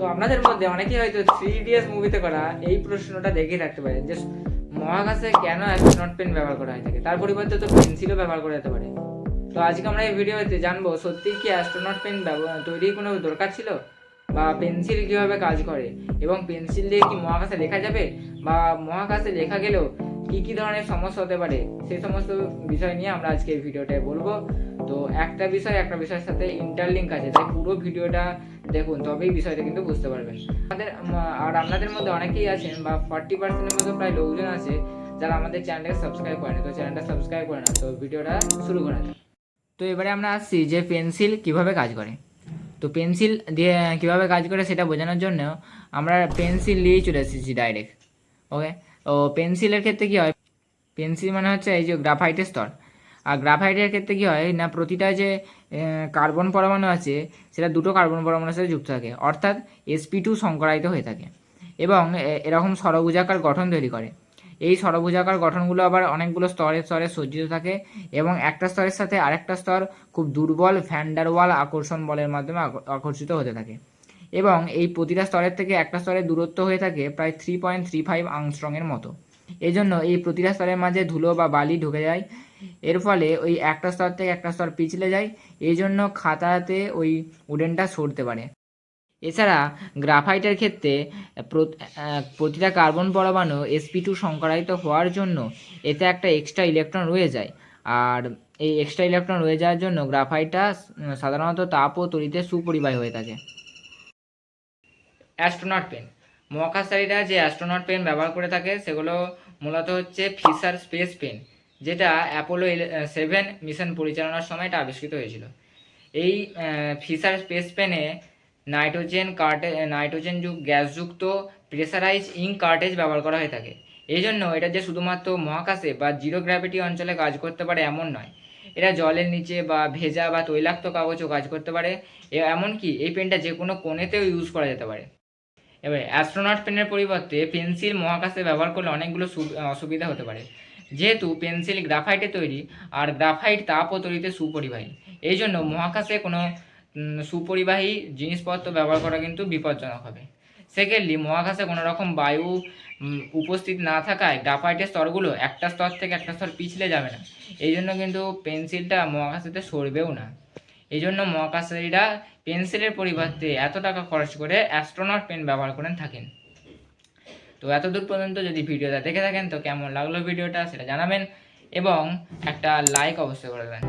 তো আপনাদের মধ্যে অনেকেই হয়তো থ্রি ইডিয়টস মুভিতে করা এই প্রশ্নটা দেখে থাকতে পারে। যে মহাকাশে কেন অ্যাস্ট্রোনট পেন ব্যবহার করা হয়ে থাকে? তার পরিবর্তে তো পেন্সিলও ব্যবহার করা যেতে পারে। তো আজকে আমরা এই ভিডিওতে জানব সত্যি কি অ্যাস্ট্রোনট পেন তৈরির কোনো দরকার ছিল? বা পেন্সিল কীভাবে কাজ করে? এবং পেন্সিল দিয়ে কি মহাকাশে লেখা যাবে? বা মহাকাশে লেখা গেলেও কি কি ধরনের সমস্যা হতে পারে? সেই সমস্ত বিষয় নিয়ে আমরা আজকে এই ভিডিওটায় বলব। তো একটা বিষয়, একটা বিষয়ের সাথে ইন্টারলিঙ্ক আছে। তাই পুরো ভিডিওটা দেখুন, তবেই বিষয়টা কিন্তু বুঝতে পারবেন। আমাদের আর আপনাদের মধ্যে অনেকেই আছেন বা ফর্টি পার্সেন্টের মতো প্রায় লোকজন আছে যারা আমাদের চ্যানেলটাকে সাবস্ক্রাইব করেনি তো চ্যানেলটা সাবস্ক্রাইব করে না, তো ভিডিওটা শুরু করা যাক তো এবারে আমরা আসছি যে পেন্সিল কীভাবে কাজ করে। তো পেন্সিল দিয়ে কীভাবে কাজ করে সেটা বোঝানোর জন্য আমরা পেন্সিল নিয়েই চলে এসেছি ডাইরেক্ট ওকে ও পেন্সিলের ক্ষেত্রে কি হয়? পেন্সিল মানে হচ্ছে এই যে গ্রাফাইটের স্তর। আর গ্রাফাইটের ক্ষেত্রে কি হয় না, প্রতিটা যে কার্বন পরমাণু আছে, সেটা দুটো কার্বন পরমাণুর সাথে যুক্ত থাকে, অর্থাৎ এসপি টু সংকরায়িত হয়ে থাকে। এবং এরকম ষড়ভুজাকার গঠন তৈরি করে। এই ষড়ভুজাকার গঠনগুলো আবার অনেকগুলো স্তরে স্তরে সজ্জিত থাকে এবং একটা স্তরের সাথে আরেকটা স্তর খুব দুর্বল ভ্যান্ডারওয়াল আকর্ষণ বলের মাধ্যমে আক- আকর্ষিত হতে থাকে। এবং এই প্রতিটা স্তরের থেকে একটা স্তরের দূরত্ব হয়ে থাকে প্রায় থ্রি পয়েন্ট থ্রি ফাইভ আংস্ট্রংয়ের মতো। এই জন্য এই প্রতিটা স্তরের মাঝে ধুলো বা বালি ঢুকে যায়। এর ফলে ওই একটা স্তর থেকে একটা স্তর পিছলে যায়। এই জন্য খাতাতে ওই উডেনটা সরতে পারে। এছাড়া গ্রাফাইটের ক্ষেত্রে প্রতিটা কার্বন পরমাণু এসপি টু সংকরায়িত হওয়ার জন্য এতে একটা এক্সট্রা ইলেকট্রন রয়ে যায়। আর এই এক্সট্রা ইলেকট্রন রয়ে যাওয়ার জন্য গ্রাফাইটটা সাধারণত তাপ ও তড়িতে সুপরিবাহী হয়ে থাকে। অ্যাস্ট্রোনট পেন মহাকাশচারীরা যে অ্যাস্ট্রোনট পেন ব্যবহার করে থাকে, সেগুলো মূলত হচ্ছে ফিসার স্পেস পেন যেটা অ্যাপোলো সেভেন মিশন পরিচালনার সময় এটা আবিষ্কৃত হয়েছিল। এই ফিসার স্পেস পেনে নাইট্রোজেন কার্টে নাইট্রোজেন যুগ গ্যাসযুক্ত প্রেসারাইজ ইঙ্ক কার্টেজ ব্যবহার করা হয়ে থাকে। এই জন্য এটা যে শুধুমাত্র মহাকাশে বা জিরো গ্র্যাভিটি অঞ্চলে কাজ করতে পারে এমন নয়। এটা জলের নিচে বা ভেজা বা তৈলাক্ত কাগজও কাজ করতে পারে। এমনকি এই পেনটা যে কোনো কোণেতেও ইউজ করা যেতে পারে। এবারে অ্যাস্ট্রোনট পেনের পরিবর্তে পেন্সিল মহাকাশে ব্যবহার করলে অনেকগুলো অসুবিধা হতে পারে। যেহেতু পেন্সিল গ্রাফাইটে তৈরি, আর গ্রাফাইট তাপ ও তৈরিতে সুপরিবাহী, এই জন্য মহাকাশে কোনো সুপরিবাহী জিনিসপত্র ব্যবহার করা কিন্তু বিপজ্জনক হবে। সেকেন্ডলি মহাকাশে কোনো রকম বায়ু উপস্থিত না থাকায় গ্রাফাইটের স্তরগুলো একটা স্তর থেকে একটা স্তর পিছলে যাবে না। এই জন্য কিন্তু পেন্সিলটা মহাকাশেতে সরবেও না। এই জন্য মহাকাশচারীরা পেন্সিলের পরিবর্তে এত টাকা খরচ করে অ্যাস্ট্রোনট পেন ব্যবহার করেন থাকেন। তো এতদূর পর্যন্ত যদি ভিডিওটা দেখে থাকেন তো কেমন লাগল ভিডিওটা সেটা জানাবেন এবং একটা লাইক অবশ্যই করে দেবেন।